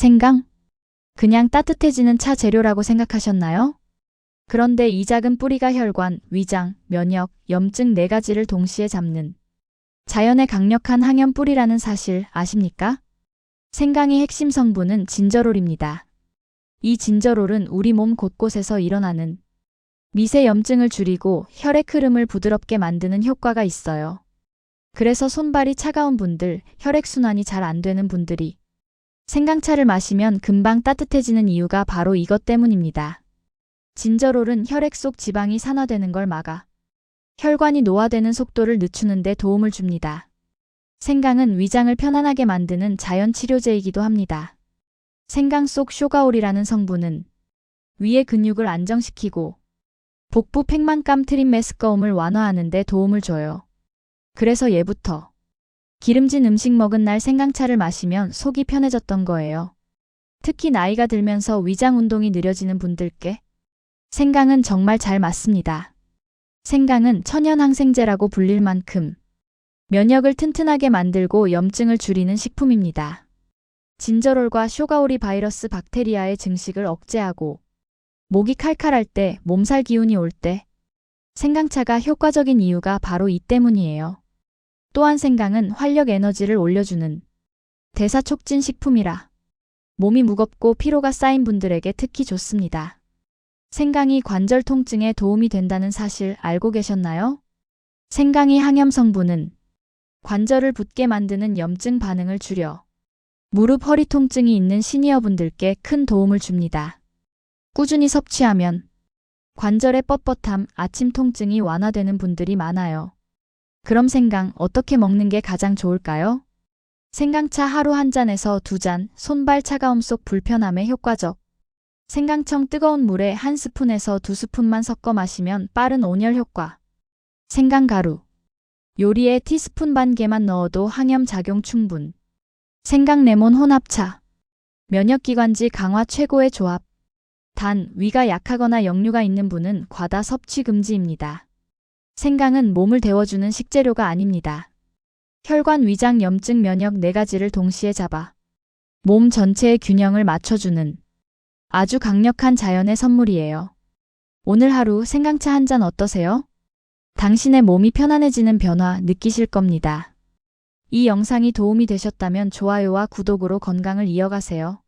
생강? 그냥 따뜻해지는 차 재료라고 생각하셨나요? 그런데 이 작은 뿌리가 혈관, 위장, 면역, 염증 네 가지를 동시에 잡는 자연의 강력한 항염 뿌리라는 사실 아십니까? 생강의 핵심 성분은 진저롤입니다. 이 진저롤은 우리 몸 곳곳에서 일어나는 미세 염증을 줄이고 혈액 흐름을 부드럽게 만드는 효과가 있어요. 그래서 손발이 차가운 분들, 혈액순환이 잘 안 되는 분들이 생강차를 마시면 금방 따뜻해지는 이유가 바로 이것 때문입니다. 진저롤은 혈액 속 지방이 산화되는 걸 막아 혈관이 노화되는 속도를 늦추는 데 도움을 줍니다. 생강은 위장을 편안하게 만드는 자연 치료제이기도 합니다. 생강 속 쇼가올이라는 성분은 위의 근육을 안정시키고 복부 팽만감 트림 메스꺼움을 완화하는 데 도움을 줘요. 그래서 예부터 기름진 음식 먹은 날 생강차를 마시면 속이 편해졌던 거예요. 특히 나이가 들면서 위장 운동이 느려지는 분들께 생강은 정말 잘 맞습니다. 생강은 천연 항생제라고 불릴 만큼 면역을 튼튼하게 만들고 염증을 줄이는 식품입니다. 진저롤과 쇼가오리 바이러스 박테리아의 증식을 억제하고 목이 칼칼할 때, 몸살 기운이 올 때 생강차가 효과적인 이유가 바로 이 때문이에요. 또한 생강은 활력 에너지를 올려주는 대사 촉진 식품이라 몸이 무겁고 피로가 쌓인 분들에게 특히 좋습니다. 생강이 관절 통증에 도움이 된다는 사실 알고 계셨나요? 생강의 항염 성분은 관절을 붓게 만드는 염증 반응을 줄여 무릎 허리 통증이 있는 시니어 분들께 큰 도움을 줍니다. 꾸준히 섭취하면 관절의 뻣뻣함, 아침 통증이 완화되는 분들이 많아요. 그럼 생강 어떻게 먹는 게 가장 좋을까요? 생강차 하루 한 잔에서 두 잔, 손발 차가움 속 불편함에 효과적. 생강청 뜨거운 물에 한 스푼에서 두 스푼만 섞어 마시면 빠른 온열 효과. 생강가루. 요리에 티스푼 반 개만 넣어도 항염 작용 충분. 생강 레몬 혼합차. 면역기관지 강화 최고의 조합. 단, 위가 약하거나 역류가 있는 분은 과다 섭취 금지입니다. 생강은 몸을 데워주는 식재료가 아닙니다. 혈관 위장 염증 면역 네 가지를 동시에 잡아 몸 전체의 균형을 맞춰주는 아주 강력한 자연의 선물이에요. 오늘 하루 생강차 한 잔 어떠세요? 당신의 몸이 편안해지는 변화 느끼실 겁니다. 이 영상이 도움이 되셨다면 좋아요와 구독으로 건강을 이어가세요.